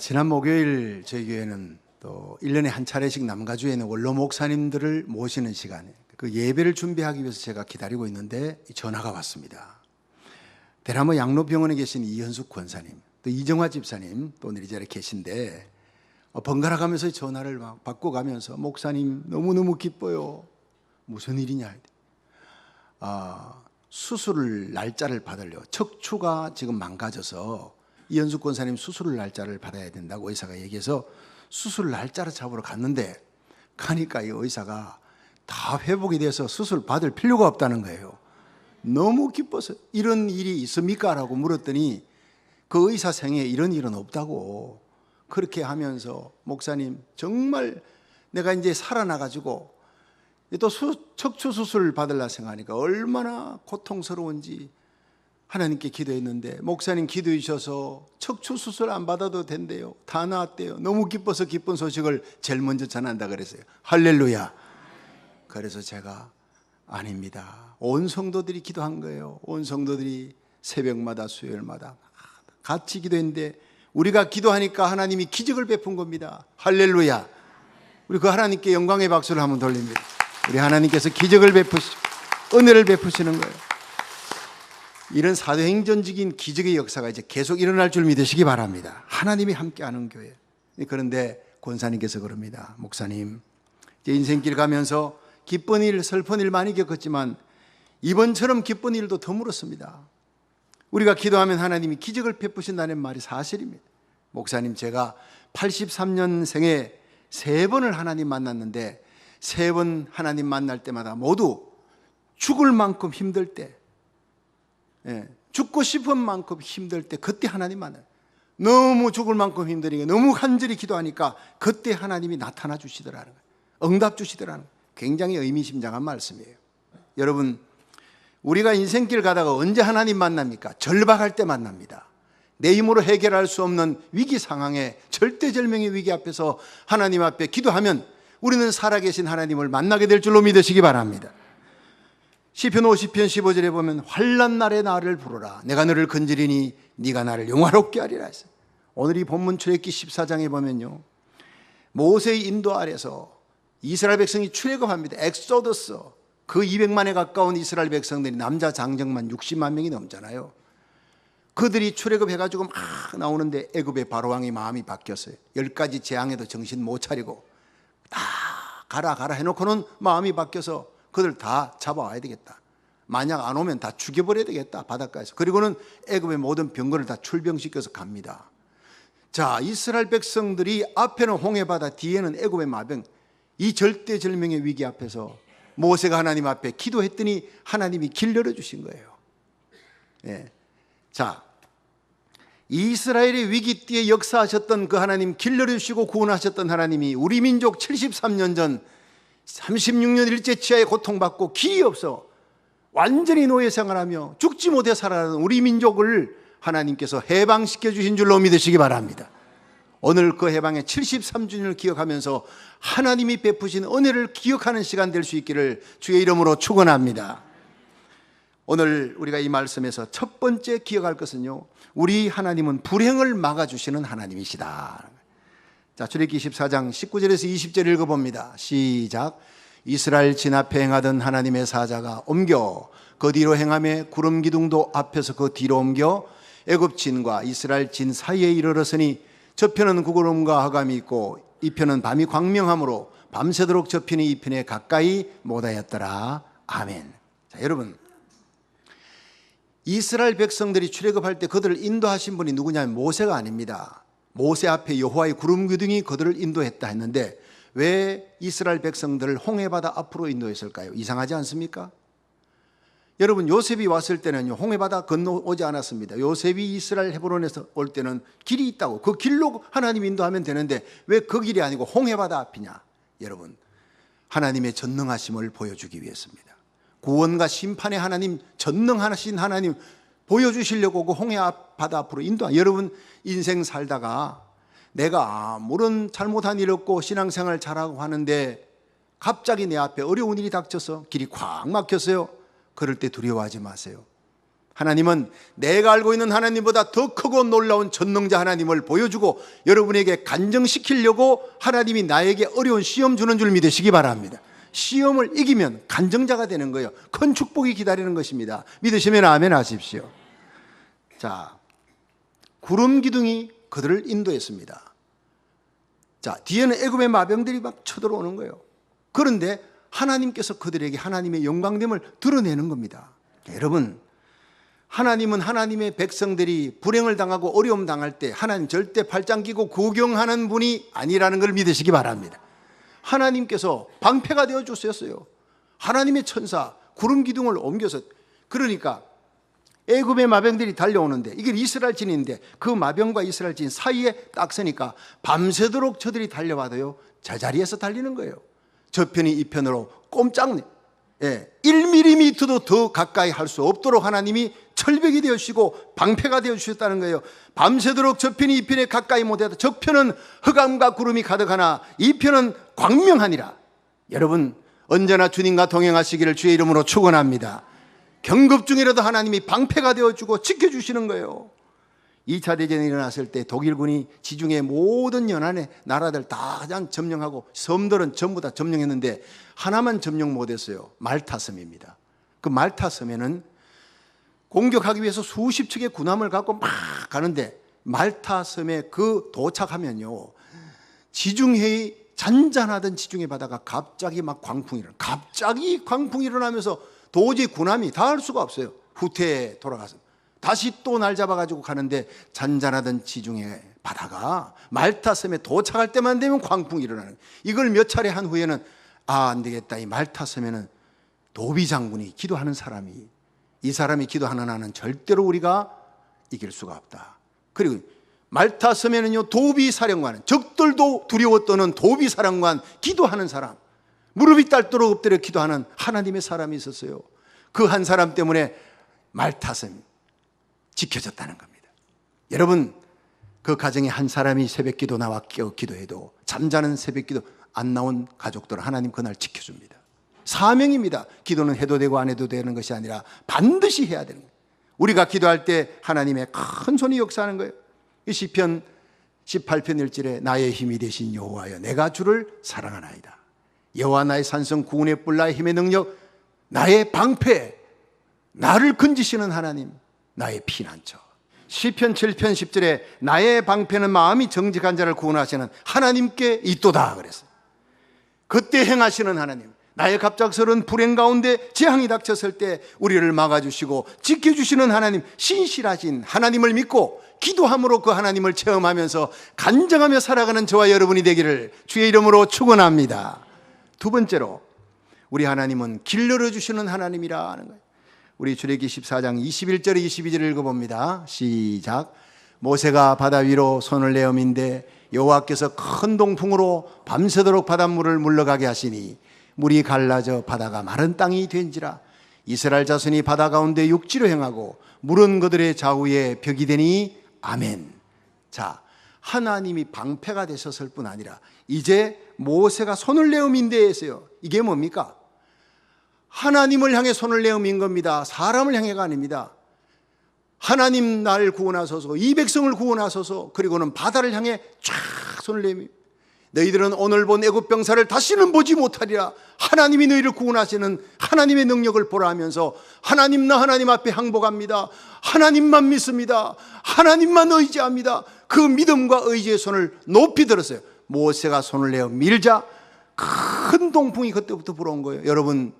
아, 지난 목요일 저희 교회는 또 1년에 한 차례씩 남가주에 있는 원로 목사님들을 모시는 시간에 그 예배를 준비하기 위해서 제가 기다리고 있는데 전화가 왔습니다. 대나무 양로병원에 계신 이현숙 권사님, 또 이정화 집사님 또 오늘 이 자리에 계신데 어, 번갈아 가면서 전화를 막 받고 가면서 목사님 너무너무 기뻐요. 무슨 일이냐. 아, 수술을 날짜를 받으려 척추가 지금 망가져서 이현숙 권사님 수술 날짜를 받아야 된다고 의사가 얘기해서 수술 날짜를 잡으러 갔는데 가니까 이 의사가 다 회복이 돼서 수술 받을 필요가 없다는 거예요. 너무 기뻐서 이런 일이 있습니까? 라고 물었더니 그 의사 생에 이런 일은 없다고 그렇게 하면서 목사님 정말 내가 이제 살아나가지고 또 수, 척추 수술 받으려 생각하니까 얼마나 고통스러운지 하나님께 기도했는데 목사님 기도해 주셔서 척추 수술 안 받아도 된대요. 다 나았대요. 너무 기뻐서 기쁜 소식을 제일 먼저 전한다 그랬어요. 할렐루야. 그래서 제가 아닙니다. 온 성도들이 기도한 거예요. 온 성도들이 새벽마다 수요일마다 같이 기도했는데 우리가 기도하니까 하나님이 기적을 베푼 겁니다. 할렐루야. 우리 그 하나님께 영광의 박수를 한번 돌립니다. 우리 하나님께서 기적을 베푸시고 은혜를 베푸시는 거예요. 이런 사도 행전적인 기적의 역사가 이제 계속 일어날 줄 믿으시기 바랍니다. 하나님이 함께하는 교회. 그런데 권사님께서 그럽니다. 목사님, 이제 인생길 가면서 기쁜 일, 슬픈 일 많이 겪었지만 이번처럼 기쁜 일도 드물었습니다. 우리가 기도하면 하나님이 기적을 베푸신다는 말이 사실입니다. 목사님, 제가 83년생에 세 번을 하나님 만났는데 세 번 하나님 만날 때마다 모두 죽을 만큼 힘들 때, 예, 죽고 싶은 만큼 힘들 때 그때 하나님 만나요. 너무 죽을 만큼 힘드니까 너무 간절히 기도하니까 그때 하나님이 나타나 주시더라는 거예요. 응답 주시더라는 거예요. 굉장히 의미심장한 말씀이에요. 여러분, 우리가 인생길 가다가 언제 하나님 만납니까? 절박할 때 만납니다. 내 힘으로 해결할 수 없는 위기 상황에 절대절명의 위기 앞에서 하나님 앞에 기도하면 우리는 살아계신 하나님을 만나게 될 줄로 믿으시기 바랍니다. 시편 50편 15절에 보면 환난 날에 나를 부르라 내가 너를 건지리니 네가 나를 영화롭게 하리라 했어요. 오늘 이 본문 출애굽기 14장에 보면요. 모세의 인도 아래서 이스라엘 백성이 출애굽합니다. 엑소더스 그 200만에 가까운 이스라엘 백성들이 남자 장정만 60만 명이 넘잖아요. 그들이 출애굽해 가지고 막 나오는데 애굽의 바로 왕의 마음이 바뀌었어요. 열 가지 재앙에도 정신 못 차리고 다 가라 가라 해놓고는 마음이 바뀌어서 그들 다 잡아와야 되겠다. 만약 안 오면 다 죽여버려야 되겠다 바닷가에서. 그리고는 애굽의 모든 병거를 다 출병시켜서 갑니다. 자 이스라엘 백성들이 앞에는 홍해바다 뒤에는 애굽의 마병 이 절대절명의 위기 앞에서 모세가 하나님 앞에 기도했더니 하나님이 길 열어주신 거예요. 예. 자, 이스라엘의 위기띠에 역사하셨던 그 하나님, 길 열어주시고 구원하셨던 하나님이 우리 민족 73년 전 36년 일제 치하에 고통받고 기이 없어 완전히 노예 생활하며 죽지 못해 살아가는 우리 민족을 하나님께서 해방시켜 주신 줄로 믿으시기 바랍니다. 오늘 그 해방의 73주년을 기억하면서 하나님이 베푸신 은혜를 기억하는 시간 될 수 있기를 주의 이름으로 축원합니다. 오늘 우리가 이 말씀에서 첫 번째 기억할 것은요. 우리 하나님은 불행을 막아 주시는 하나님이시다. 자, 출애굽기 14장 19절에서 20절 읽어 봅니다. 시작. 이스라엘 진 앞에 행하던 하나님의 사자가 옮겨 그 뒤로 행함에 구름 기둥도 앞에서 그 뒤로 옮겨 애굽 진과 이스라엘 진 사이에 이르렀으니 저편은 구구름과 하감이 있고 이 편은 밤이 광명함으로 밤새도록 저편이 이 편에 가까이 못하였더라. 아멘. 자, 여러분. 이스라엘 백성들이 출애굽할 때 그들을 인도하신 분이 누구냐면 모세가 아닙니다. 모세 앞에 여호와의 구름 기둥이 그들을 인도했다 했는데 왜 이스라엘 백성들을 홍해 바다 앞으로 인도했을까요? 이상하지 않습니까? 여러분 요셉이 왔을 때는요 홍해 바다 건너오지 않았습니다. 요셉이 이스라엘 헤브론에서 올 때는 길이 있다고 그 길로 하나님 인도하면 되는데 왜 그 길이 아니고 홍해 바다 앞이냐? 여러분 하나님의 전능하심을 보여주기 위해서입니다. 구원과 심판의 하나님 전능하신 하나님 보여주시려고 그 홍해 바다 앞으로 인도. 여러분 인생 살다가 내가 아무런 잘못한 일 없고 신앙생활 잘하고 하는데 갑자기 내 앞에 어려운 일이 닥쳐서 길이 콱 막혔어요. 그럴 때 두려워하지 마세요. 하나님은 내가 알고 있는 하나님보다 더 크고 놀라운 전능자 하나님을 보여주고 여러분에게 간정시키려고 하나님이 나에게 어려운 시험 주는 줄 믿으시기 바랍니다. 시험을 이기면 간정자가 되는 거예요. 큰 축복이 기다리는 것입니다. 믿으시면 아멘 하십시오. 자, 구름 기둥이 그들을 인도했습니다. 자, 뒤에는 애굽의 마병들이 막 쳐들어오는 거예요. 그런데 하나님께서 그들에게 하나님의 영광됨을 드러내는 겁니다. 여러분, 하나님은 하나님의 백성들이 불행을 당하고 어려움 당할 때 하나님 절대 팔짱 끼고 구경하는 분이 아니라는 걸 믿으시기 바랍니다. 하나님께서 방패가 되어 주셨어요. 하나님의 천사 구름 기둥을 옮겨서 그러니까 애굽의 마병들이 달려오는데 이게 이스라엘 진인데 그 마병과 이스라엘 진 사이에 딱 서니까 밤새도록 저들이 달려와도요 제자리에서 달리는 거예요. 저편이 이 편으로 꼼짝 예, 1mm도 더 가까이 할 수 없도록 하나님이 철벽이 되어 주시고 방패가 되어 주셨다는 거예요. 밤새도록 저편이 이 편에 가까이 못해도 저편은 흑암과 구름이 가득하나 이 편은 광명하니라. 여러분 언제나 주님과 동행하시기를 주의 이름으로 축원합니다. 경급 중이라도 하나님이 방패가 되어주고 지켜주시는 거예요. 2차 대전이 일어났을 때 독일군이 지중해 모든 연안의 나라들 다 점령하고 섬들은 전부 다 점령했는데 하나만 점령 못했어요. 말타 섬입니다. 그 말타 섬에는 공격하기 위해서 수십 척의 군함을 갖고 막 가는데 말타 섬에 그 도착하면요. 지중해의 잔잔하던 지중해 바다가 갑자기 막 광풍이 일어나. 갑자기 광풍이 일어나면서 도저히 군함이 닿을 수가 없어요. 후퇴에 돌아가서. 다시 또 날 잡아가지고 가는데 잔잔하던 지중해 바다가 말타 섬에 도착할 때만 되면 광풍이 일어나는. 이걸 몇 차례 한 후에는 아, 안 되겠다. 이 말타 섬에는 도비 장군이 기도하는 사람이 이 사람이 기도하는 한은 절대로 우리가 이길 수가 없다. 그리고 말타 섬에는요 도비 사령관, 적들도 두려워 떠는 도비 사령관, 기도하는 사람, 무릎이 딸도록 엎드려 기도하는 하나님의 사람이 있었어요. 그 한 사람 때문에 말타 섬이 지켜졌다는 겁니다. 여러분 그 가정에 한 사람이 새벽 기도 나와 깨어 기도해도 잠자는 새벽 기도 안 나온 가족들은 하나님 그날 지켜줍니다. 사명입니다. 기도는 해도 되고 안 해도 되는 것이 아니라 반드시 해야 되는 거예요. 우리가 기도할 때 하나님의 큰 손이 역사하는 거예요. 이 시편 18편 1절에 나의 힘이 되신 여호와여 내가 주를 사랑하나이다. 여호와 나의 산성 구원의 뿔 나의 힘의 능력 나의 방패 나를 건지시는 하나님 나의 피난처 시편 7편 10절에 나의 방패는 마음이 정직한 자를 구원하시는 하나님께 있도다 그랬어요. 그때 행하시는 하나님 나의 갑작스러운 불행 가운데 재앙이 닥쳤을 때 우리를 막아주시고 지켜주시는 하나님 신실하신 하나님을 믿고 기도함으로 그 하나님을 체험하면서 간증하며 살아가는 저와 여러분이 되기를 주의 이름으로 축원합니다. 두 번째로 우리 하나님은 길 열어주시는 하나님이라 하는 거예요. 우리 출애기 14장 21절 22절을 읽어봅니다. 시작. 모세가 바다 위로 손을 내어민데 여호와께서 큰 동풍으로 밤새도록 바닷물을 물러가게 하시니 물이 갈라져 바다가 마른 땅이 된지라 이스라엘 자손이 바다 가운데 육지로 행하고 물은 그들의 좌우에 벽이 되니 아멘. 자, 하나님이 방패가 되셨을 뿐 아니라 이제 모세가 손을 내어 민대에서요. 이게 뭡니까? 하나님을 향해 손을 민 겁니다. 사람을 향해가 아닙니다. 하나님 날 구원하소서, 이 백성을 구원하소서, 그리고는 바다를 향해 쫙 손을 내미. 너희들은 오늘 본 애굽 병사를 다시는 보지 못하리라. 하나님이 너희를 구원하시는 하나님의 능력을 보라 하면서 하나님 나 하나님 앞에 항복합니다. 하나님만 믿습니다. 하나님만 의지합니다. 그 믿음과 의지의 손을 높이 들었어요. 모세가 손을 내어 밀자 큰 동풍이 그때부터 불어온 거예요. 여러분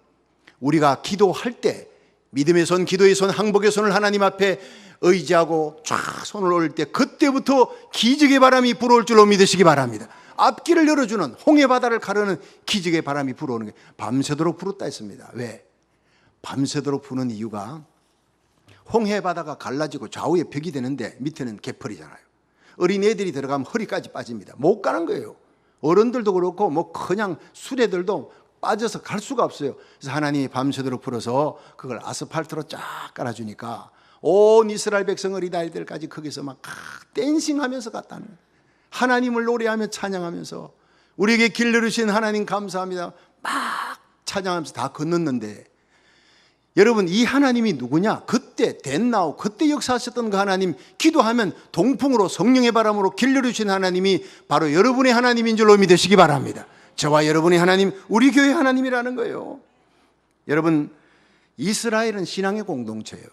우리가 기도할 때 믿음의 손, 기도의 손, 항복의 손을 하나님 앞에 의지하고 쫙 손을 올릴 때 그때부터 기적의 바람이 불어올 줄로 믿으시기 바랍니다. 앞길을 열어주는 홍해 바다를 가르는 기적의 바람이 불어오는 게 밤새도록 불었다 했습니다. 왜? 밤새도록 부는 이유가 홍해 바다가 갈라지고 좌우에 벽이 되는데 밑에는 개펄이잖아요. 어린애들이 들어가면 허리까지 빠집니다. 못 가는 거예요. 어른들도 그렇고 뭐 그냥 수레들도 빠져서 갈 수가 없어요. 그래서 하나님이 밤새도록 풀어서 그걸 아스팔트로 쫙 깔아주니까 온 이스라엘 백성 어린아이들까지 거기서 막 댄싱하면서 갔다는 거예요. 하나님을 노래하며 찬양하면서 우리에게 길 내르신 하나님 감사합니다. 막 찬양하면서 다 건넜는데 여러분 이 하나님이 누구냐? 그때 덴나우 그때 역사하셨던 그 하나님 기도하면 동풍으로 성령의 바람으로 길려주신 하나님이 바로 여러분의 하나님인 줄로 믿으시기 바랍니다. 저와 여러분의 하나님 우리 교회 하나님이라는 거예요. 여러분 이스라엘은 신앙의 공동체예요.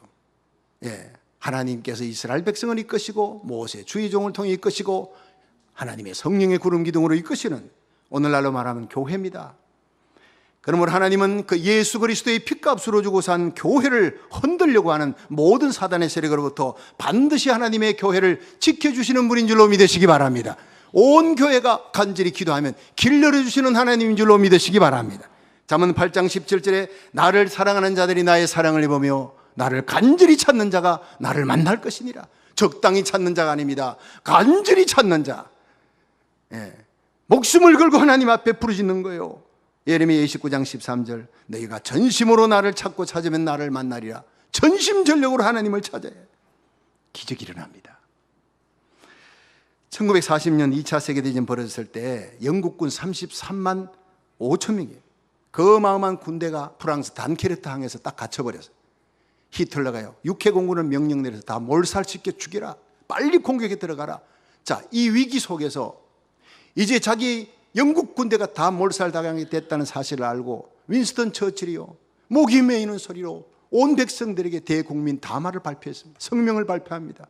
예. 하나님께서 이스라엘 백성을 이끄시고 모세 주의 종을 통해 이끄시고 하나님의 성령의 구름 기둥으로 이끄시는 오늘날로 말하면 교회입니다. 그러므로 하나님은 그 예수 그리스도의 핏값으로 주고 산 교회를 흔들려고 하는 모든 사단의 세력으로부터 반드시 하나님의 교회를 지켜주시는 분인 줄로 믿으시기 바랍니다. 온 교회가 간절히 기도하면 길 열어주시는 하나님인 줄로 믿으시기 바랍니다. 잠언 8장 17절에 나를 사랑하는 자들이 나의 사랑을 입으며 나를 간절히 찾는 자가 나를 만날 것이니라. 적당히 찾는 자가 아닙니다. 간절히 찾는 자. 예. 목숨을 걸고 하나님 앞에 부르짖는 거예요. 예레미야 29장 13절 너희가 전심으로 나를 찾고 찾으면 나를 만나리라. 전심전력으로 하나님을 찾아야. 기적이 일어납니다. 1940년 2차 세계대전 벌어졌을 때 영국군 33만 5천 명이에요. 그 어마어마한 군대가 프랑스 단케르트 항에서 딱 갇혀버렸어요. 히틀러가요. 육해 공군을 명령 내려서 다 몰살시켜 죽여라. 빨리 공격에 들어가라. 자, 이 위기 속에서 이제 자기 영국 군대가 다 몰살당하게 됐다는 사실을 알고 윈스턴 처칠이요. 목이 메이는 소리로 온 백성들에게 대국민 담화를 발표했습니다. 성명을 발표합니다.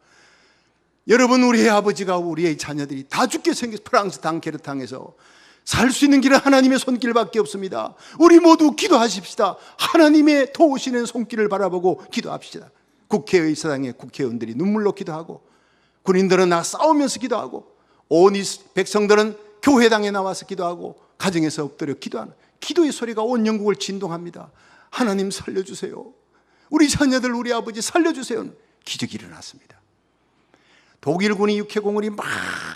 여러분 우리의 아버지가 우리의 자녀들이 다 죽게 생겨서 프랑스 당케르탕에서 살 수 있는 길은 하나님의 손길밖에 없습니다. 우리 모두 기도하십시다. 하나님의 도우시는 손길을 바라보고 기도합시다. 국회의사당의 국회의원들이 눈물로 기도하고 군인들은 나 싸우면서 기도하고 온 백성들은 교회당에 나와서 기도하고 가정에서 엎드려 기도하는 기도의 소리가 온 영국을 진동합니다. 하나님 살려주세요. 우리 자녀들 우리 아버지 살려주세요. 기적이 일어났습니다. 독일군이 육해공을이 막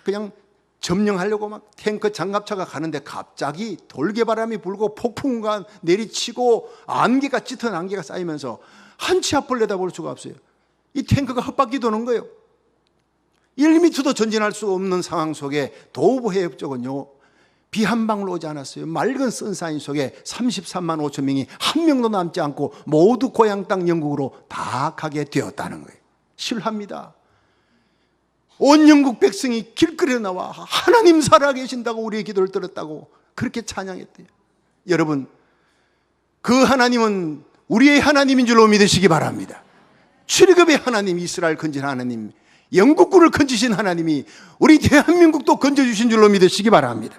그냥 점령하려고 막 탱크 장갑차가 가는데 갑자기 돌개바람이 불고 폭풍우가 내리치고 안개가 짙은 안개가 쌓이면서 한치 앞을 내다볼 수가 없어요. 이 탱크가 헛바퀴 도는 거예요. 1미터도 전진할 수 없는 상황 속에 도우보해 협정은요. 비 한 방울 오지 않았어요. 맑은 선사인 속에 33만 5천 명이 한 명도 남지 않고 모두 고향 땅 영국으로 다 가게 되었다는 거예요. 실합니다. 온 영국 백성이 길거리에 나와 하나님 살아계신다고 우리의 기도를 들었다고 그렇게 찬양했대요. 여러분, 그 하나님은 우리의 하나님인 줄로 믿으시기 바랍니다. 출애굽의 하나님, 이스라엘 건진 하나님, 영국군을 건지신 하나님이 우리 대한민국도 건져주신 줄로 믿으시기 바랍니다.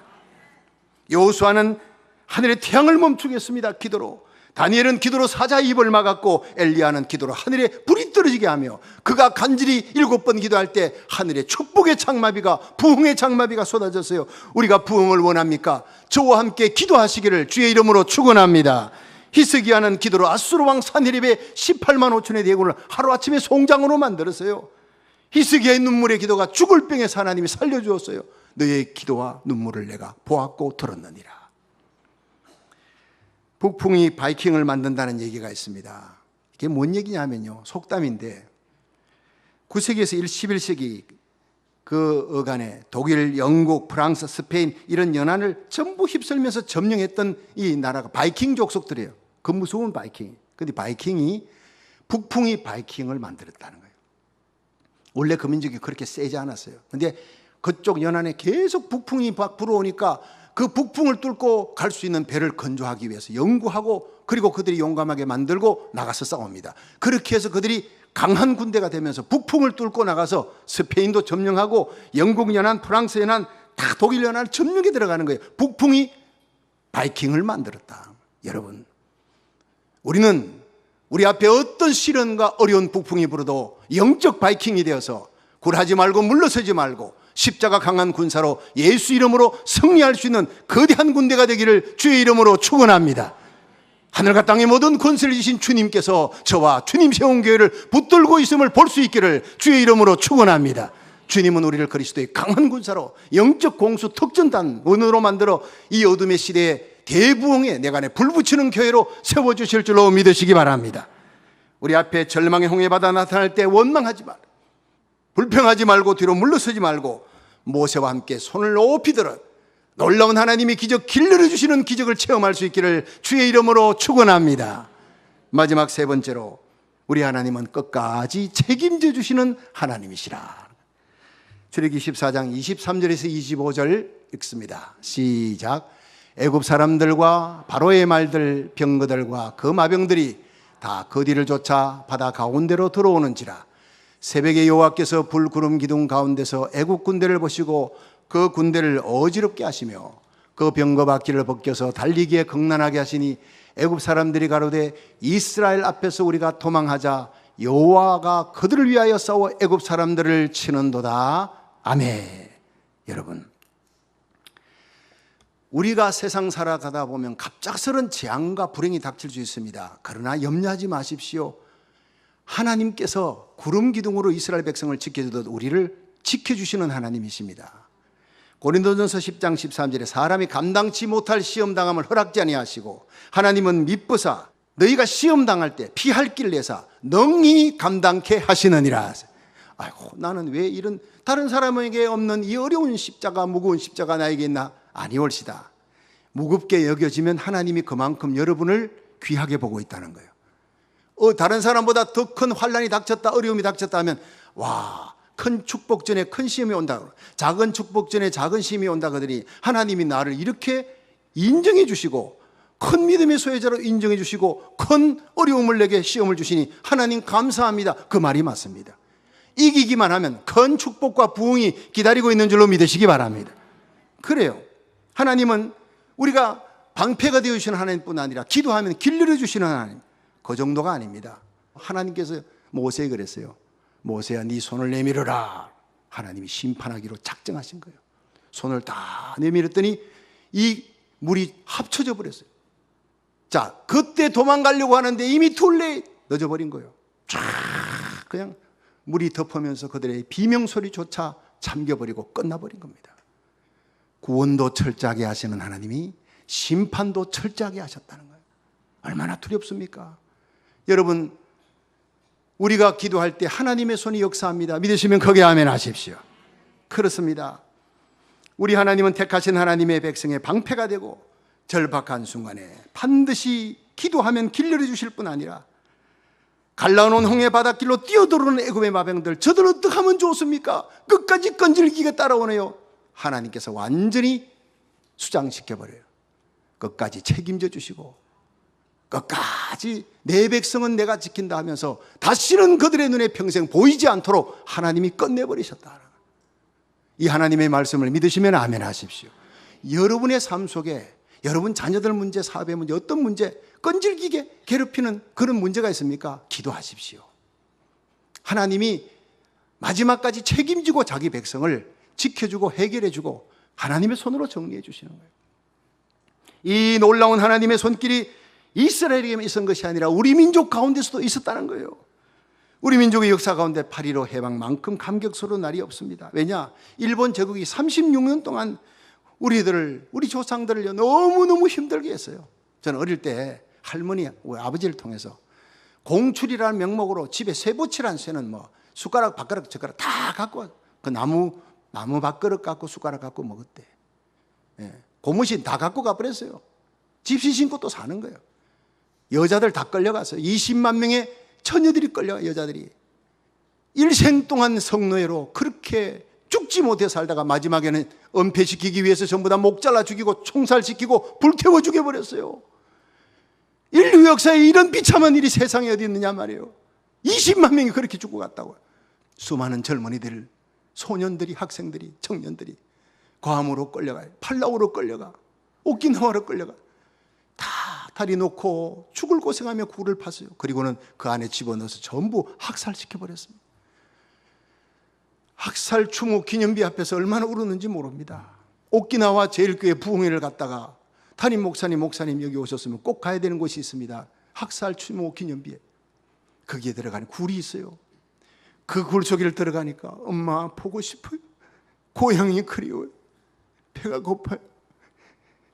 여호수아는 하늘의 태양을 멈추겠습니다. 기도로. 다니엘은 기도로 사자 입을 막았고 엘리야는 기도로 하늘에 불이 떨어지게 하며 그가 간절히 일곱 번 기도할 때 하늘에 축복의 장마비가 부흥의 장마비가 쏟아졌어요. 우리가 부흥을 원합니까? 저와 함께 기도하시기를 주의 이름으로 축원합니다. 히스기야는 기도로 아수르 왕 산헤립의 18만 5천의 대군을 하루아침에 송장으로 만들었어요. 히스기야의 눈물의 기도가 죽을 병에서 하나님이 살려주었어요. 너의 기도와 눈물을 내가 보았고 들었느니라. 북풍이 바이킹을 만든다는 얘기가 있습니다. 이게 뭔 얘기냐면요. 속담인데 9세기에서 11세기 그 어간에 독일, 영국, 프랑스, 스페인 이런 연안을 전부 휩쓸면서 점령했던 이 나라가 바이킹 족속들이에요. 그 무서운 바이킹. 근데 바이킹이 북풍이 바이킹을 만들었다는. 원래 그 민족이 그렇게 세지 않았어요. 근데 그쪽 연안에 계속 북풍이 막 불어오니까 그 북풍을 뚫고 갈 수 있는 배를 건조하기 위해서 연구하고 그리고 그들이 용감하게 만들고 나가서 싸웁니다. 그렇게 해서 그들이 강한 군대가 되면서 북풍을 뚫고 나가서 스페인도 점령하고 영국 연안, 프랑스 연안, 다 독일 연안 점령에 들어가는 거예요. 북풍이 바이킹을 만들었다. 여러분, 우리는 우리 앞에 어떤 시련과 어려운 북풍이 불어도 영적 바이킹이 되어서 굴하지 말고 물러서지 말고 십자가 강한 군사로 예수 이름으로 승리할 수 있는 거대한 군대가 되기를 주의 이름으로 축원합니다. 하늘과 땅의 모든 권세를 지신 주님께서 저와 주님 세운 교회를 붙들고 있음을 볼 수 있기를 주의 이름으로 축원합니다. 주님은 우리를 그리스도의 강한 군사로 영적 공수 특전단 은으로 만들어 이 어둠의 시대에 대부흥의 내간에 불붙이는 교회로 세워 주실 줄로 믿으시기 바랍니다. 우리 앞에 절망의 홍해바다 나타날 때 원망하지 말. 불평하지 말고 뒤로 물러서지 말고 모세와 함께 손을 높이 들어 놀라운 하나님이 기적 길러주시는 기적을 체험할 수 있기를 주의 이름으로 축원합니다. 마지막 세 번째로 우리 하나님은 끝까지 책임져 주시는 하나님이시라. 출애기 14장 23절에서 25절 읽습니다. 시작. 애굽 사람들과 바로의 말들 병거들과 그 마병들이 다 그 뒤를 쫓아 바다 가운데로 들어오는지라. 새벽에 여호와께서 불 구름 기둥 가운데서 애굽 군대를 보시고 그 군대를 어지럽게 하시며 그 병거 바퀴를 벗겨서 달리기에 극난하게 하시니 애굽 사람들이 가로되 이스라엘 앞에서 우리가 도망하자 여호와가 그들을 위하여 싸워 애굽 사람들을 치는도다. 아멘. 여러분 우리가 세상 살아가다 보면 갑작스런 재앙과 불행이 닥칠 수 있습니다. 그러나 염려하지 마십시오. 하나님께서 구름 기둥으로 이스라엘 백성을 지켜주듯 우리를 지켜주시는 하나님이십니다. 고린도전서 10장 13절에 사람이 감당치 못할 시험 당함을 허락지 아니하시고 하나님은 미쁘사 너희가 시험 당할 때 피할 길 내사 능히 감당케 하시느니라. 아이고 나는 왜 이런 다른 사람에게 없는 이 어려운 십자가 무거운 십자가 나에게 있나? 아니올시다. 무겁게 여겨지면 하나님이 그만큼 여러분을 귀하게 보고 있다는 거예요. 어, 다른 사람보다 더 큰 환란이 닥쳤다, 어려움이 닥쳤다 하면 와, 큰 축복 전에 큰 시험이 온다. 작은 축복 전에 작은 시험이 온다 그들이 하나님이 나를 이렇게 인정해 주시고 큰 믿음의 소유자로 인정해 주시고 큰 어려움을 내게 시험을 주시니 하나님 감사합니다. 그 말이 맞습니다. 이기기만 하면 큰 축복과 부흥이 기다리고 있는 줄로 믿으시기 바랍니다. 그래요. 하나님은 우리가 방패가 되어주시는 하나님뿐 아니라 기도하면 길 열어주시는 하나님. 그 정도가 아닙니다. 하나님께서 모세에 그랬어요. 모세야 네 손을 내밀어라. 하나님이 심판하기로 작정하신 거예요. 손을 다 내밀었더니 이 물이 합쳐져 버렸어요. 자, 그때 도망가려고 하는데 이미 둘레 늦어버린 거예요. 쫙 그냥 물이 덮으면서 그들의 비명 소리조차 잠겨버리고 끝나버린 겁니다. 구원도 철저하게 하시는 하나님이 심판도 철저하게 하셨다는 거예요. 얼마나 두렵습니까? 여러분, 우리가 기도할 때 하나님의 손이 역사합니다. 믿으시면 거기에 아멘 하십시오. 그렇습니다. 우리 하나님은 택하신 하나님의 백성의 방패가 되고 절박한 순간에 반드시 기도하면 길 열어주실 뿐 아니라 갈라놓은 홍해 바닷길로 뛰어들어오는 애굽의 마병들 저들 어떻게 하면 좋습니까? 끝까지 끈질기게 따라오네요. 하나님께서 완전히 수장시켜 버려요. 끝까지 책임져 주시고 끝까지 내 백성은 내가 지킨다 하면서 다시는 그들의 눈에 평생 보이지 않도록 하나님이 끝내 버리셨다. 이 하나님의 말씀을 믿으시면 아멘 하십시오. 여러분의 삶 속에 여러분 자녀들 문제, 사업의 문제, 어떤 문제, 끈질기게 괴롭히는 그런 문제가 있습니까? 기도하십시오. 하나님이 마지막까지 책임지고 자기 백성을 지켜주고 해결해주고 하나님의 손으로 정리해 주시는 거예요. 이 놀라운 하나님의 손길이 이스라엘에게만 있었던 것이 아니라 우리 민족 가운데서도 있었다는 거예요. 우리 민족의 역사 가운데 8.15 해방만큼 감격스러운 날이 없습니다. 왜냐? 일본 제국이 36년 동안 우리들을, 우리 조상들을 너무너무 힘들게 했어요. 저는 어릴 때 할머니, 아버지를 통해서 공출이라는 명목으로 집에 쇠붙이라는 쇠는 뭐 숟가락, 밥그릇, 젓가락 다 갖고 그 나무, 나무 밥그릇 갖고 숟가락 갖고 먹었대. 예. 고무신 다 갖고 가버렸어요. 집시 신고 또 사는 거예요. 여자들 다 끌려갔어요. 20만 명의 처녀들이 끌려 여자들이. 일생 동안 성노예로 그렇게 죽지 못해 살다가 마지막에는 은폐시키기 위해서 전부 다 목 잘라 죽이고 총살시키고 불태워 죽여버렸어요. 인류 역사에 이런 비참한 일이 세상에 어디 있느냐 말이에요. 20만 명이 그렇게 죽고 갔다고요. 수많은 젊은이들, 소년들이, 학생들이, 청년들이 괌으로 끌려가요. 팔라우로 끌려가. 오키나와로 끌려가. 다 다리 놓고 죽을 고생하며 굴을 팠어요. 그리고는 그 안에 집어넣어서 전부 학살시켜 버렸습니다. 학살 추모 기념비 앞에서 얼마나 울었는지 모릅니다. 오키나와 제일교회 부흥회를 갔다가 담임 목사님, 목사님 여기 오셨으면 꼭 가야 되는 곳이 있습니다. 학살 추모 기념비에. 거기에 들어가는 굴이 있어요. 그 굴 속에 들어가니까 엄마 보고 싶어요. 고향이 그리워요. 배가 고파요.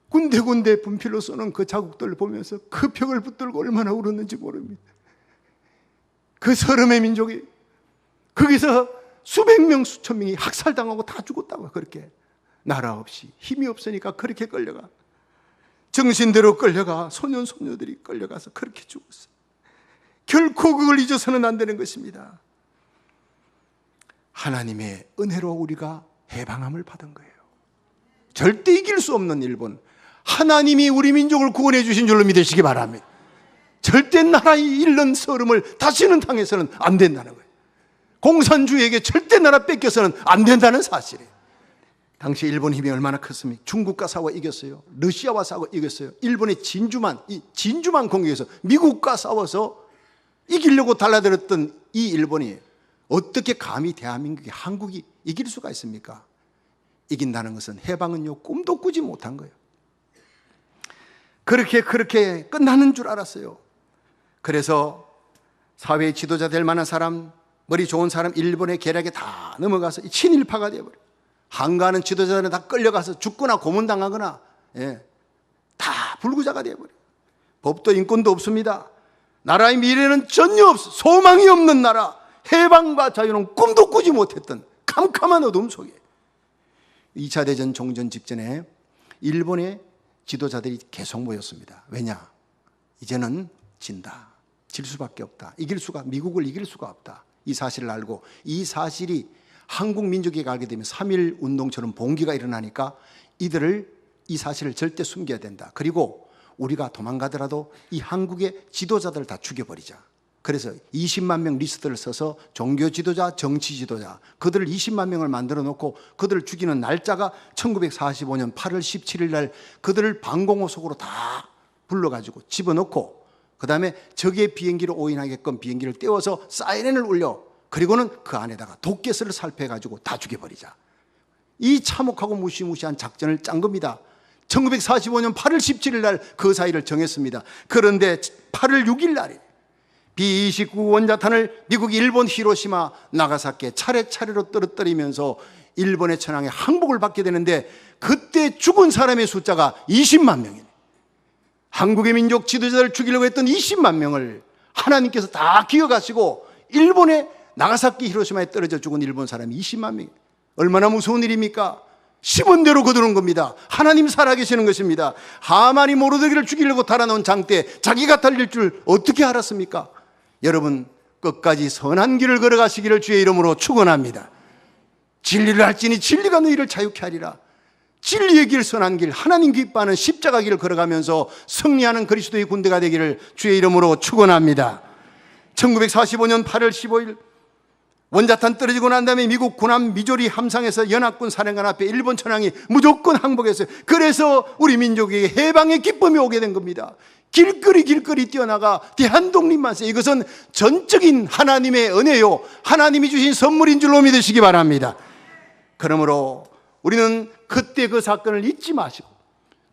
군데군데 분필로 쏘는 그 자국들을 보면서 그 벽을 붙들고 얼마나 울었는지 모릅니다. 그 서름의 민족이 거기서 수백 명, 수천 명이 학살당하고 다 죽었다고 그렇게 나라 없이 힘이 없으니까 그렇게 끌려가 정신대로 끌려가 소년 소녀들이 끌려가서 그렇게 죽었어요. 결코 그걸 잊어서는 안 되는 것입니다. 하나님의 은혜로 우리가 해방함을 받은 거예요. 절대 이길 수 없는 일본. 하나님이 우리 민족을 구원해 주신 줄로 믿으시기 바랍니다. 절대 나라의 잃는 서름을 다시는 당해서는 안 된다는 거예요. 공산주의에게 절대 나라 뺏겨서는 안 된다는 사실이에요. 당시 일본 힘이 얼마나 컸습니까? 중국과 싸워 이겼어요. 러시아와 싸워 이겼어요. 일본의 진주만, 이 진주만 공격해서 미국과 싸워서 이기려고 달라들었던 이 일본이 어떻게 감히 대한민국이 한국이 이길 수가 있습니까? 이긴다는 것은 해방은요 꿈도 꾸지 못한 거예요. 그렇게 그렇게 끝나는 줄 알았어요. 그래서 사회 지도자 될 만한 사람, 머리 좋은 사람 일본의 계략에 다 넘어가서 친일파가 되어버려. 한가하는 지도자들은 다 끌려가서 죽거나 고문당하거나 예, 다 불구자가 되어버려. 법도 인권도 없습니다. 나라의 미래는 전혀 없어. 소망이 없는 나라. 해방과 자유는 꿈도 꾸지 못했던 캄캄한 어둠 속에 2차 대전 종전 직전에 일본의 지도자들이 계속 모였습니다. 왜냐? 이제는 진다. 질 수밖에 없다. 이길 수가 미국을 이길 수가 없다. 이 사실을 알고 이 사실이 한국 민족이 알게 되면 3.1 운동처럼 봉기가 일어나니까 이들을 이 사실을 절대 숨겨야 된다. 그리고 우리가 도망가더라도 이 한국의 지도자들을 다 죽여버리자. 그래서 20만 명 리스트를 써서 종교 지도자, 정치 지도자, 그들을 20만 명을 만들어 놓고 그들을 죽이는 날짜가 1945년 8월 17일 날 그들을 방공호 속으로 다 불러가지고 집어넣고 그 다음에 적의 비행기를 오인하게끔 비행기를 떼워서 사이렌을 울려 그리고는 그 안에다가 독가스를 살펴가지고 다 죽여버리자. 이 참혹하고 무시무시한 작전을 짠 겁니다. 1945년 8월 17일 날 그 사이를 정했습니다. 그런데 8월 6일 날에 B-29 원자탄을 미국, 일본, 히로시마, 나가사키에 차례차례로 떨어뜨리면서 일본의 천황에 항복을 받게 되는데 그때 죽은 사람의 숫자가 20만 명이에요. 한국의 민족 지도자를 죽이려고 했던 20만 명을 하나님께서 다 기억하시고 일본의 나가사키 히로시마에 떨어져 죽은 일본 사람이 20만 명이에요. 얼마나 무서운 일입니까? 심은 대로 거두는 겁니다. 하나님 살아계시는 것입니다. 하만이 모르드기를 죽이려고 달아놓은 장대 자기가 달릴 줄 어떻게 알았습니까? 여러분 끝까지 선한 길을 걸어가시기를 주의 이름으로 축원합니다. 진리를 할지니 진리가 너희를 자유케 하리라. 진리의 길, 선한 길, 하나님 기뻐하는 십자가 길을 걸어가면서 승리하는 그리스도의 군대가 되기를 주의 이름으로 축원합니다. 1945년 8월 15일 원자탄 떨어지고 난 다음에 미국 군함 미조리 함상에서 연합군 사령관 앞에 일본 천황이 무조건 항복했어요. 그래서 우리 민족에게 해방의 기쁨이 오게 된 겁니다. 길거리 길거리 뛰어나가 대한독립 만세 이것은 전적인 하나님의 은혜요. 하나님이 주신 선물인 줄로 믿으시기 바랍니다. 그러므로 우리는 그때 그 사건을 잊지 마시고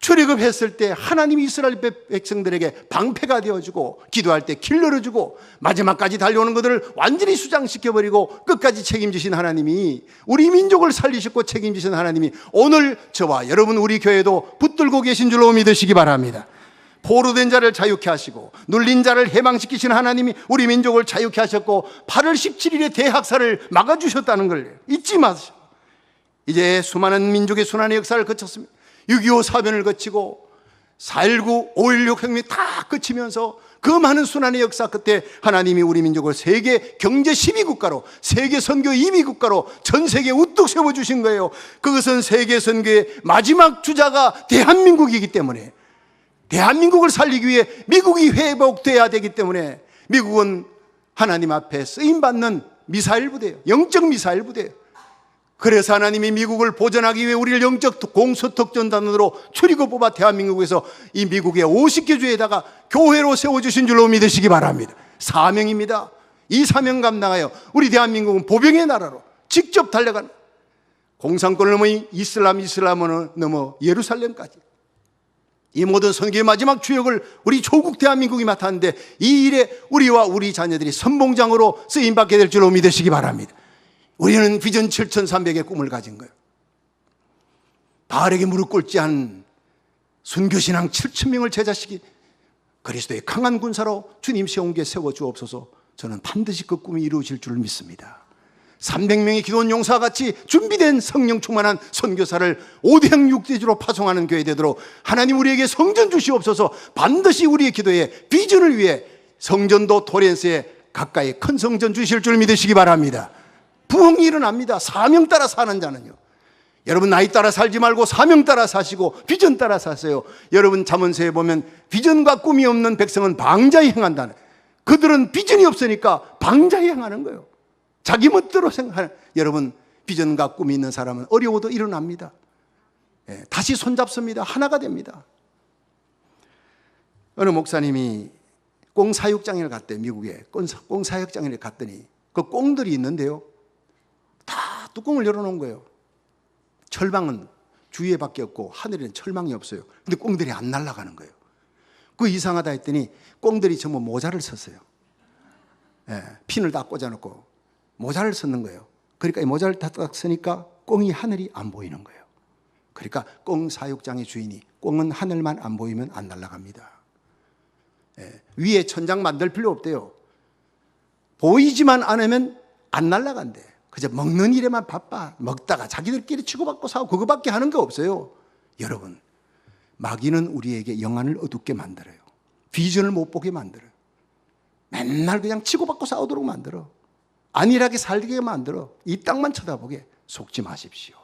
출애굽했을 때 하나님이 이스라엘 백성들에게 방패가 되어주고 기도할 때길 열어주고 마지막까지 달려오는 것들을 완전히 수장시켜 버리고 끝까지 책임지신 하나님이 우리 민족을 살리셨고 책임지신 하나님이 오늘 저와 여러분 우리 교회도 붙들고 계신 줄로 믿으시기 바랍니다. 포로된 자를 자유케 하시고 눌린 자를 해방시키신 하나님이 우리 민족을 자유케 하셨고 8월 17일에 대학살을 막아주셨다는 걸 잊지 마세요. 이제 수많은 민족의 순환의 역사를 거쳤습니다. 6.25 사변을 거치고 4.19, 5.16 혁명이 다 거치면서 그 많은 순환의 역사 끝에 하나님이 우리 민족을 세계 경제 12국가로 세계 선교 2위국가로 전 세계에 우뚝 세워주신 거예요. 그것은 세계 선교의 마지막 주자가 대한민국이기 때문에 대한민국을 살리기 위해 미국이 회복돼야 되기 때문에 미국은 하나님 앞에 쓰임받는 미사일 부대예요. 영적 미사일 부대예요. 그래서 하나님이 미국을 보존하기 위해 우리를 영적 공소특전단으로 추리고 뽑아 대한민국에서 이 미국의 50개 주에다가 교회로 세워주신 줄로 믿으시기 바랍니다. 사명입니다. 이 사명 감당하여 우리 대한민국은 보병의 나라로 직접 달려간 공산권을 넘어 이슬람, 이슬람을 넘어 예루살렘까지 이 모든 선교의 마지막 주역을 우리 조국 대한민국이 맡았는데 이 일에 우리와 우리 자녀들이 선봉장으로 쓰임받게 될 줄로 믿으시기 바랍니다. 우리는 비전 7,300의 꿈을 가진 거예요. 바알에게 무릎 꿇지 않은 순교신앙 7,000명을 제자시키 그리스도의 강한 군사로 주님 세운 게 세워주옵소서 저는 반드시 그 꿈이 이루어질 줄 믿습니다. 300명의 기도원 용사와 같이 준비된 성령 충만한 선교사를 5대형 6대주로 파송하는 교회 되도록 하나님 우리에게 성전 주시옵소서 반드시 우리의 기도에 비전을 위해 성전도 토렌스에 가까이 큰 성전 주실 줄 믿으시기 바랍니다. 부흥이 일어납니다. 사명 따라 사는 자는요. 여러분 나이 따라 살지 말고 사명 따라 사시고 비전 따라 사세요. 여러분 잠언서에 보면 비전과 꿈이 없는 백성은 방자에 행한다는. 그들은 비전이 없으니까 방자에 행하는 거예요. 자기 멋대로 생각하는. 여러분 비전과 꿈이 있는 사람은 어려워도 일어납니다. 예, 다시 손잡습니다. 하나가 됩니다. 어느 목사님이 꽁 사육장을 갔대 미국에 꽁, 사- 꽁 사육장을 갔더니 그 꽁들이 있는데요. 다 뚜껑을 열어놓은 거예요. 철망은 주위에밖에 없고 하늘에는 철망이 없어요. 근데 꽁들이 안 날아가는 거예요. 그 이상하다 했더니 꽁들이 전부 모자를 썼어요. 예, 핀을 다 꽂아놓고 모자를 썼는 거예요. 그러니까 이 모자를 딱 쓰니까 꽁이 하늘이 안 보이는 거예요. 그러니까 꽁 사육장의 주인이 꽁은 하늘만 안 보이면 안 날아갑니다. 예, 위에 천장 만들 필요 없대요. 보이지만 않으면 안 날아간대. 그저 먹는 일에만 바빠. 먹다가 자기들끼리 치고받고 사고 그거밖에 하는 거 없어요. 여러분, 마귀는 우리에게 영안을 어둡게 만들어요. 비전을 못 보게 만들어요. 맨날 그냥 치고받고 싸우도록 만들어. 안일하게 살게 만들어. 이 땅만 쳐다보게 속지 마십시오.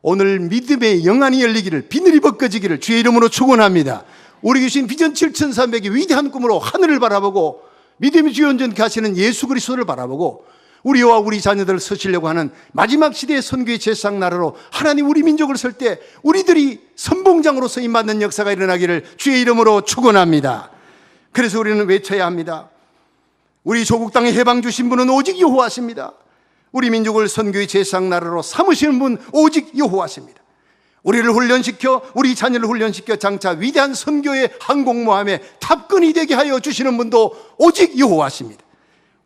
오늘 믿음의 영안이 열리기를 비늘이 벗겨지기를 주의 이름으로 축원합니다. 우리 주신 비전 7300의 위대한 꿈으로 하늘을 바라보고 믿음의 주연전 가시는 예수 그리스도를 바라보고 우리와 우리 자녀들을 서시려고 하는 마지막 시대의 선교의 제상 나라로 하나님 우리 민족을 설 때 우리들이 선봉장으로 쓰임 받는 역사가 일어나기를 주의 이름으로 축원합니다. 그래서 우리는 외쳐야 합니다. 우리 조국 땅에 해방 주신 분은 오직 여호와십니다. 우리 민족을 선교의 제상 나라로 삼으시는 분 오직 여호와십니다. 우리를 훈련시켜 우리 자녀를 훈련시켜 장차 위대한 선교의 항공모함에 탑근이 되게 하여 주시는 분도 오직 여호와십니다.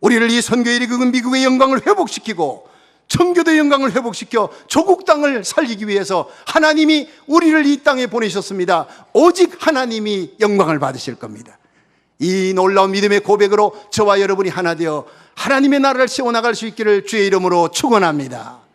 우리를 이 선교에 이르는 미국의 영광을 회복시키고 청교도의 영광을 회복시켜 조국 땅을 살리기 위해서 하나님이 우리를 이 땅에 보내셨습니다. 오직 하나님이 영광을 받으실 겁니다. 이 놀라운 믿음의 고백으로 저와 여러분이 하나 되어 하나님의 나라를 세워나갈 수 있기를 주의 이름으로 축원합니다.